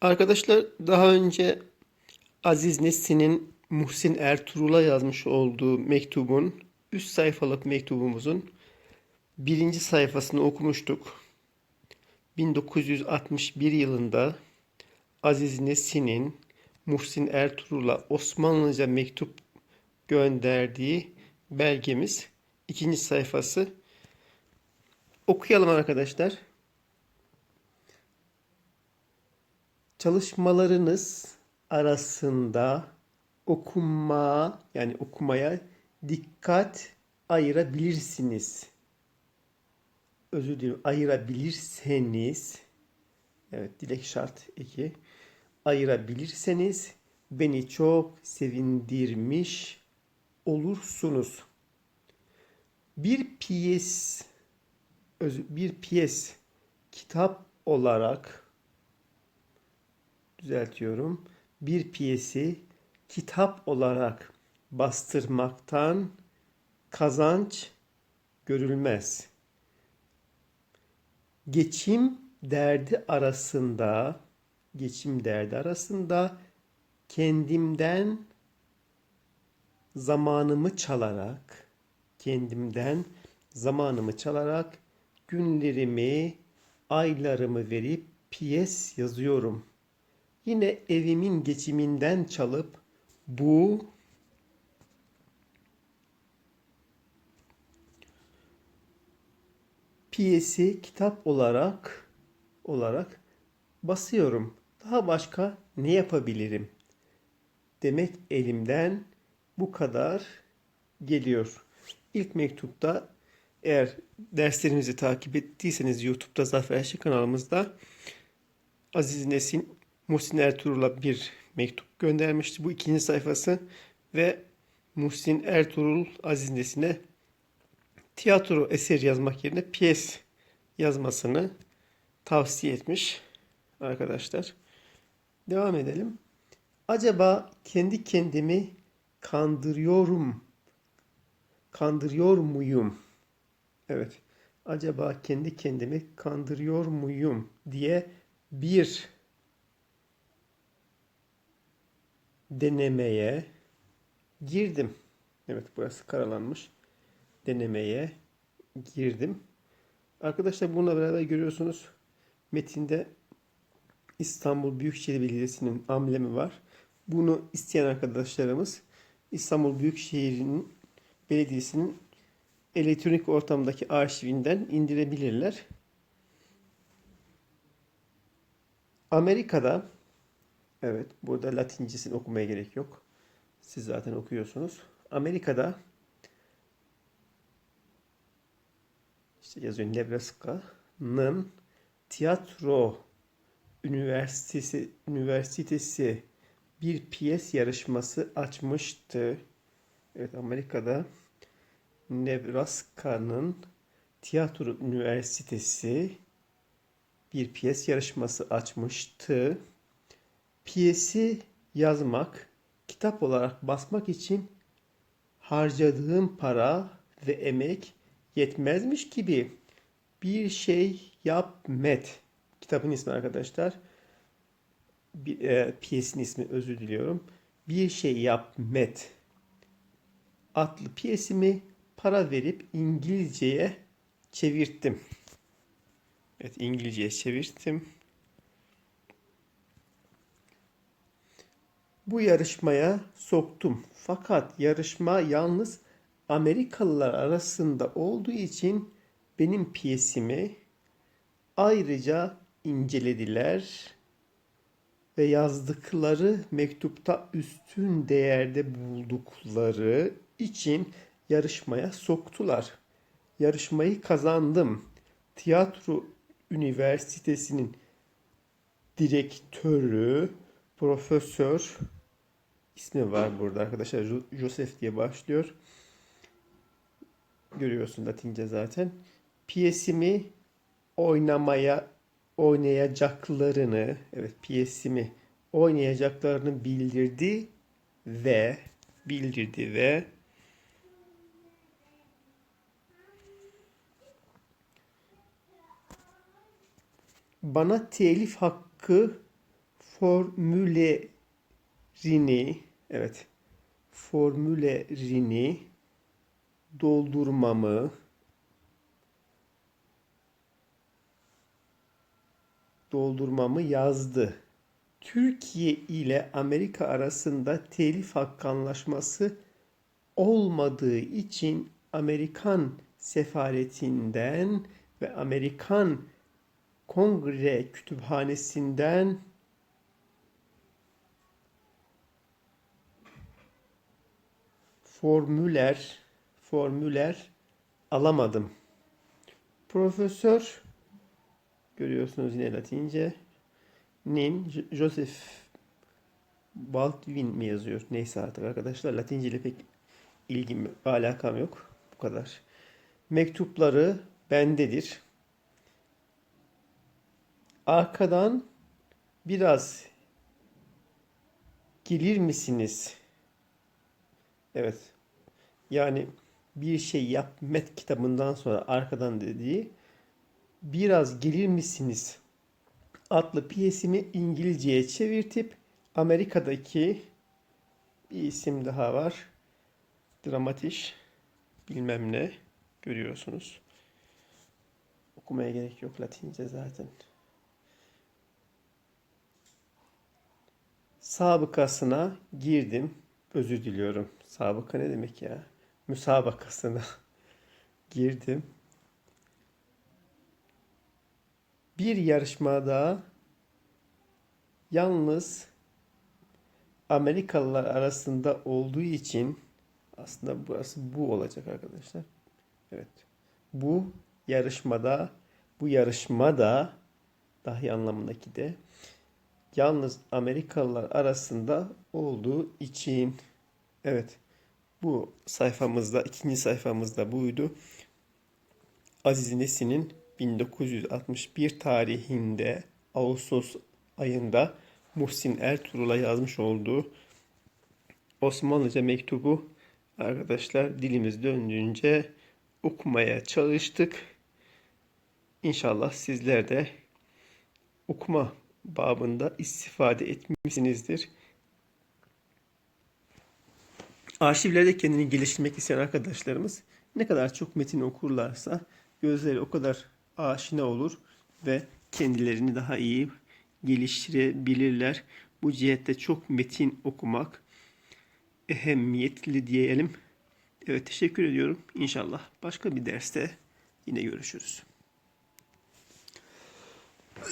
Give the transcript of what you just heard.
Arkadaşlar daha önce Aziz Nesin'in Muhsin Ertuğrul'a yazmış olduğu mektubun, üst sayfalık mektubumuzun birinci sayfasını okumuştuk. 1961 yılında Aziz Nesin'in Muhsin Ertuğrul'a Osmanlıca mektup gönderdiği belgemiz ikinci sayfası. Okuyalım arkadaşlar. Çalışmalarınız arasında okuma yani okumaya dikkat ayırabilirsiniz. Özür dilerim ayırabilirseniz evet dilek şart 2 ayırabilirseniz beni çok sevindirmiş olursunuz. Bir piyes bir piyes kitap olarak düzeltiyorum. Bir piyesi kitap olarak bastırmaktan kazanç görülmez. Geçim derdi arasında geçim derdi arasında kendimden zamanımı çalarak kendimden zamanımı çalarak günlerimi, aylarımı verip piyes yazıyorum. Yine evimin geçiminden çalıp bu piyesi kitap olarak olarak basıyorum. Daha başka ne yapabilirim? Demek elimden bu kadar geliyor. İlk mektupta eğer derslerimizi takip ettiyseniz YouTube'da Zafer Aşı kanalımızda Aziz Nesin Muhsin Ertuğrul'a bir mektup göndermişti. Bu ikinci sayfası ve Muhsin Ertuğrul Aziz Nesin'e tiyatro eser yazmak yerine piyes yazmasını tavsiye etmiş arkadaşlar. Devam edelim. Acaba kendi kendimi kandırıyorum. Kandırıyor muyum? Evet. Acaba kendi kendimi kandırıyor muyum diye bir denemeye girdim. Evet burası karalanmış. Denemeye girdim. Arkadaşlar bununla beraber görüyorsunuz metinde İstanbul Büyükşehir Belediyesi'nin amblemi var. Bunu isteyen arkadaşlarımız İstanbul Büyükşehir'in Belediyesi'nin elektronik ortamdaki arşivinden indirebilirler. Amerika'da evet burada Latincesini okumaya gerek yok. Siz zaten okuyorsunuz. Amerika'da işte yazıyor Nebraska'nın tiyatro üniversitesi üniversitesi bir piyes yarışması açmıştı. Evet Amerika'da Nebraska'nın tiyatro üniversitesi bir piyes yarışması açmıştı. Piyesi yazmak, kitap olarak basmak için harcadığım para ve emek yetmezmiş gibi bir şey yap Met. Kitabın ismi arkadaşlar. Bir, e, piyesin ismi özür diliyorum. Bir şey yap Met adlı piyesimi para verip İngilizceye çevirttim. Evet İngilizceye çevirttim. Bu yarışmaya soktum. Fakat yarışma yalnız Amerikalılar arasında olduğu için benim piyesimi ayrıca incelediler ve yazdıkları mektupta üstün değerde buldukları için yarışmaya soktular. Yarışmayı kazandım. Tiyatro Üniversitesi'nin direktörü Profesör ismi var burada arkadaşlar. Joseph diye başlıyor. Görüyorsun Latince zaten. Piyesimi oynamaya oynayacaklarını, evet piyesimi oynayacaklarını bildirdi ve bildirdi ve bana telif hakkı formüllerini evet formüllerini doldurmamı doldurmamı yazdı. Türkiye ile Amerika arasında telif hakkı anlaşması olmadığı için Amerikan sefaretinden ve Amerikan Kongre Kütüphanesi'nden formüler formüler alamadım. Profesör görüyorsunuz yine Latince nin J- Joseph Baldwin mi yazıyor? Neyse artık arkadaşlar Latince ile pek ilgim alakam yok. Bu kadar. Mektupları bendedir. Arkadan biraz gelir misiniz? Evet. Yani bir şey yap met kitabından sonra arkadan dediği biraz gelir misiniz adlı piyesimi İngilizceye çevirtip Amerika'daki bir isim daha var. Dramatiş bilmem ne görüyorsunuz. Okumaya gerek yok Latince zaten. Sabıkasına girdim. Özür diliyorum. Sabıka ne demek ya? Müsabakasına girdim. Bir yarışmada yalnız Amerikalılar arasında olduğu için aslında burası bu olacak arkadaşlar. Evet. Bu yarışmada bu yarışmada dahi anlamındaki de yalnız Amerikalılar arasında olduğu için evet bu sayfamızda ikinci sayfamızda buydu. Aziz Nesin'in 1961 tarihinde Ağustos ayında Muhsin Ertuğrul'a yazmış olduğu Osmanlıca mektubu arkadaşlar dilimiz döndüğünce okumaya çalıştık. İnşallah sizler de okuma babında istifade etmişsinizdir. Arşivlerde kendini geliştirmek isteyen arkadaşlarımız ne kadar çok metin okurlarsa gözleri o kadar aşina olur ve kendilerini daha iyi geliştirebilirler. Bu cihette çok metin okumak ehemmiyetli diyelim. Evet teşekkür ediyorum. İnşallah başka bir derste yine görüşürüz.